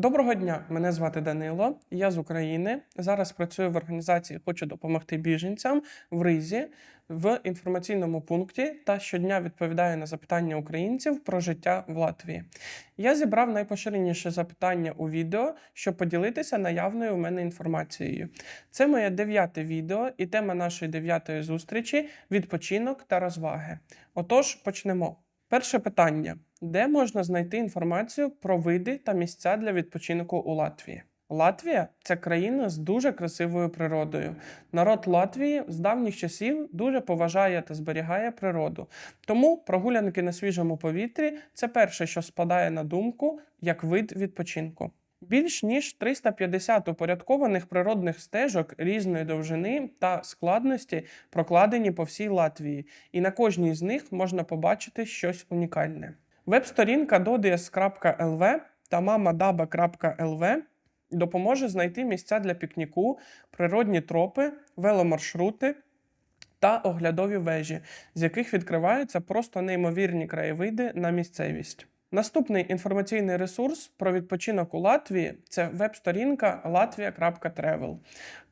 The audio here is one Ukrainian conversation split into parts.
Доброго дня, мене звати Данило. Я з України. Зараз працюю в організації Хочу допомогти біженцям в Ризі в інформаційному пункті та щодня відповідаю на запитання українців про життя в Латвії. Я зібрав найпоширеніші запитання у відео, щоб поділитися наявною у мене інформацією. Це моє дев'яте відео і тема нашої дев'ятої зустрічі відпочинок та розваги. Отож, почнемо. Перше питання: де можна знайти інформацію про види та місця для відпочинку у Латвії? Латвія це країна з дуже красивою природою. Народ Латвії з давніх часів дуже поважає та зберігає природу. Тому прогулянки на свіжому повітрі це перше, що спадає на думку як вид відпочинку. Більш ніж 350 упорядкованих природних стежок різної довжини та складності прокладені по всій Латвії, і на кожній з них можна побачити щось унікальне. Веб-сторінка dodies.lv та mamadaba.lv допоможе знайти місця для пікніку, природні тропи, веломаршрути та оглядові вежі, з яких відкриваються просто неймовірні краєвиди на місцевість. Наступний інформаційний ресурс про відпочинок у Латвії це веб-сторінка latvia.travel.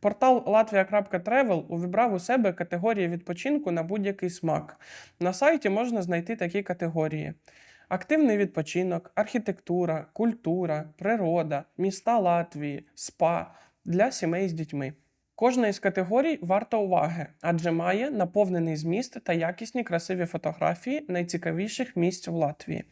Портал latvia.travel увібрав у себе категорії відпочинку на будь-який смак. На сайті можна знайти такі категорії: активний відпочинок, архітектура, культура, природа, міста Латвії, спа для сімей з дітьми. Кожна із категорій варта уваги, адже має наповнений зміст та якісні красиві фотографії найцікавіших місць в Латвії.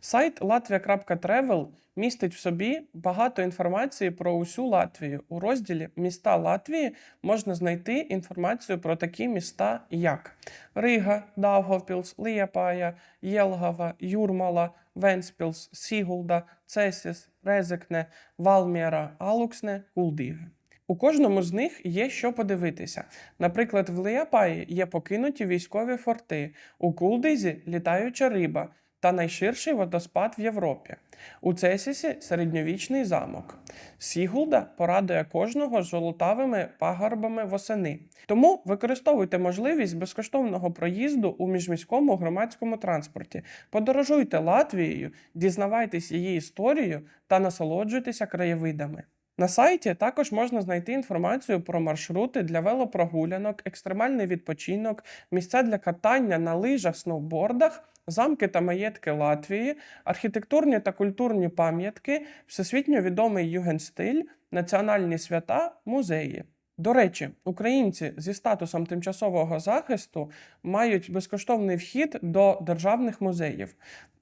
Сайт latvia.travel містить в собі багато інформації про усю Латвію. У розділі Міста Латвії можна знайти інформацію про такі міста, як Рига, Даугавпілс, Ліяпая, Єлгава, Юрмала, Венспілс, Сігулда, Цесіс, Резекне, Валміра, Алуксне, Кулдіге. У кожному з них є що подивитися. Наприклад, в Леяпаї є покинуті військові форти, у Кулдизі літаюча риба та найширший водоспад в Європі. У Цесісі середньовічний замок. Сігулда порадує кожного з золотавими пагорбами восени. Тому використовуйте можливість безкоштовного проїзду у міжміському громадському транспорті. Подорожуйте Латвією, дізнавайтесь її історією та насолоджуйтеся краєвидами. На сайті також можна знайти інформацію про маршрути для велопрогулянок, екстремальний відпочинок, місця для катання на лижах, сноубордах, замки та маєтки Латвії, архітектурні та культурні пам'ятки, всесвітньо відомий югенстиль, національні свята, музеї. До речі, українці зі статусом тимчасового захисту мають безкоштовний вхід до державних музеїв.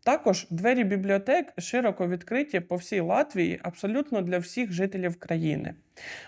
Також двері бібліотек широко відкриті по всій Латвії абсолютно для всіх жителів країни.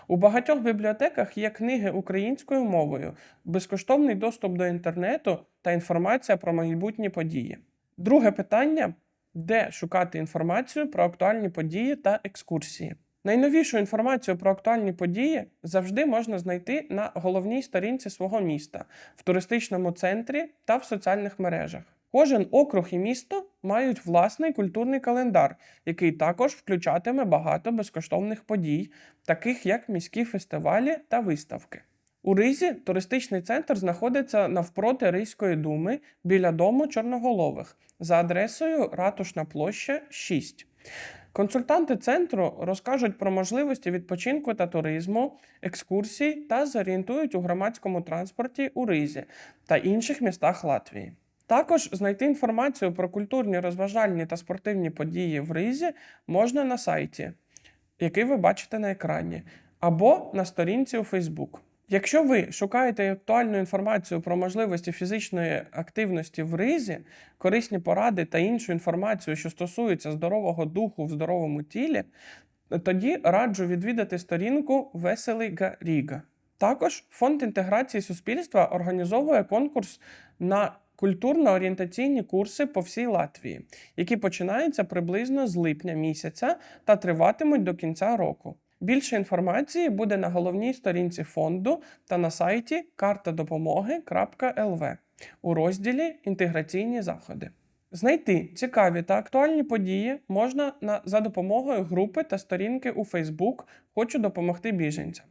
У багатьох бібліотеках є книги українською мовою, безкоштовний доступ до інтернету та інформація про майбутні події. Друге питання: де шукати інформацію про актуальні події та екскурсії? Найновішу інформацію про актуальні події завжди можна знайти на головній сторінці свого міста, в туристичному центрі та в соціальних мережах. Кожен округ і місто мають власний культурний календар, який також включатиме багато безкоштовних подій, таких як міські фестивалі та виставки. У Ризі туристичний центр знаходиться навпроти Ризької думи біля дому Чорноголових за адресою Ратушна площа 6. Консультанти центру розкажуть про можливості відпочинку та туризму, екскурсій та зорієнтують у громадському транспорті у Ризі та інших містах Латвії. Також знайти інформацію про культурні, розважальні та спортивні події в Ризі можна на сайті, який ви бачите на екрані, або на сторінці у Facebook. Якщо ви шукаєте актуальну інформацію про можливості фізичної активності в ризі, корисні поради та іншу інформацію, що стосується здорового духу в здоровому тілі, тоді раджу відвідати сторінку Веселий Ріга. Також фонд інтеграції суспільства організовує конкурс на культурно-орієнтаційні курси по всій Латвії, які починаються приблизно з липня місяця та триватимуть до кінця року. Більше інформації буде на головній сторінці фонду та на сайті картадопомоги.лв у розділі Інтеграційні заходи. Знайти цікаві та актуальні події можна на, за допомогою групи та сторінки у Facebook Хочу допомогти біженцям.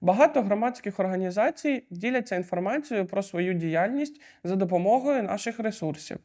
Багато громадських організацій діляться інформацією про свою діяльність за допомогою наших ресурсів.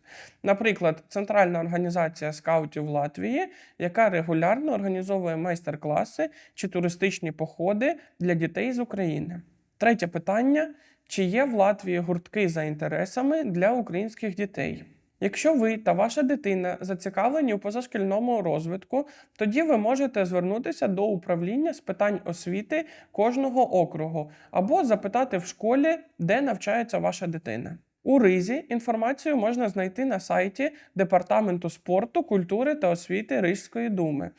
Наприклад, Центральна організація скаутів Латвії, яка регулярно організовує майстер-класи чи туристичні походи для дітей з України. Третє питання: чи є в Латвії гуртки за інтересами для українських дітей? Якщо ви та ваша дитина зацікавлені у позашкільному розвитку, тоді ви можете звернутися до управління з питань освіти кожного округу або запитати в школі, де навчається ваша дитина. У Ризі інформацію можна знайти на сайті Департаменту спорту, культури та освіти Рижської думи.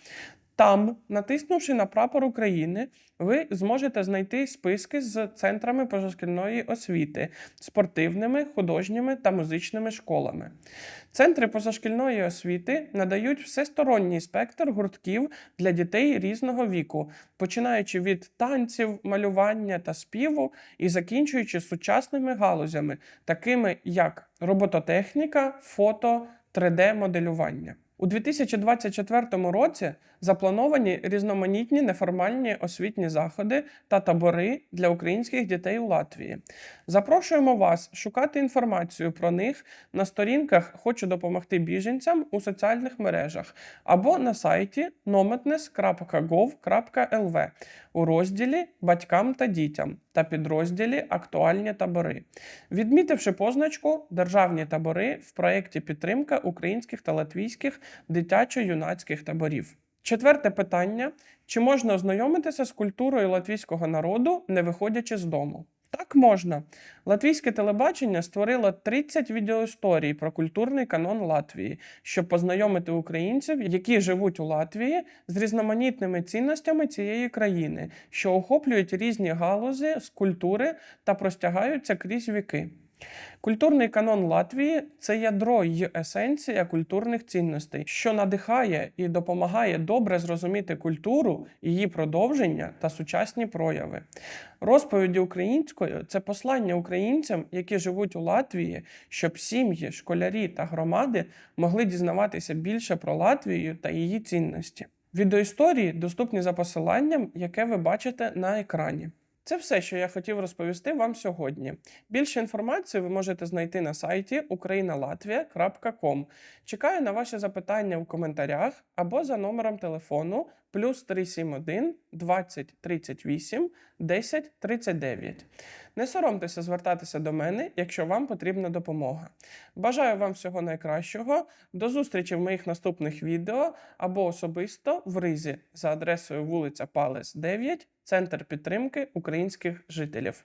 Там, натиснувши на прапор України, ви зможете знайти списки з центрами позашкільної освіти, спортивними, художніми та музичними школами. Центри позашкільної освіти надають всесторонній спектр гуртків для дітей різного віку, починаючи від танців, малювання та співу і закінчуючи сучасними галузями, такими як робототехніка, фото, 3D-моделювання. У 2024 році заплановані різноманітні неформальні освітні заходи та табори для українських дітей у Латвії. Запрошуємо вас шукати інформацію про них на сторінках Хочу допомогти біженцям у соціальних мережах або на сайті nomadness.gov.lv у розділі Батькам та дітям та підрозділі Актуальні табори, відмітивши позначку Державні табори в проєкті підтримка українських та латвійських дитячо-юнацьких таборів. Четверте питання: чи можна ознайомитися з культурою латвійського народу, не виходячи з дому? Так можна. Латвійське телебачення створило 30 відеоісторій про культурний канон Латвії, щоб познайомити українців, які живуть у Латвії, з різноманітними цінностями цієї країни, що охоплюють різні галузи з культури та простягаються крізь віки. Культурний канон Латвії це ядро й есенція культурних цінностей, що надихає і допомагає добре зрозуміти культуру, її продовження та сучасні прояви. Розповіді українською це послання українцям, які живуть у Латвії, щоб сім'ї, школярі та громади могли дізнаватися більше про Латвію та її цінності. Відеоісторії доступні за посиланням, яке ви бачите на екрані. Це все, що я хотів розповісти вам сьогодні. Більше інформації ви можете знайти на сайті ukrainalatvia.com. Чекаю на ваші запитання у коментарях або за номером телефону плюс 371 20 38 10 39. Не соромтеся звертатися до мене, якщо вам потрібна допомога. Бажаю вам всього найкращого. До зустрічі в моїх наступних відео або особисто в Ризі за адресою вулиця Палес 9, Центр підтримки українських жителів.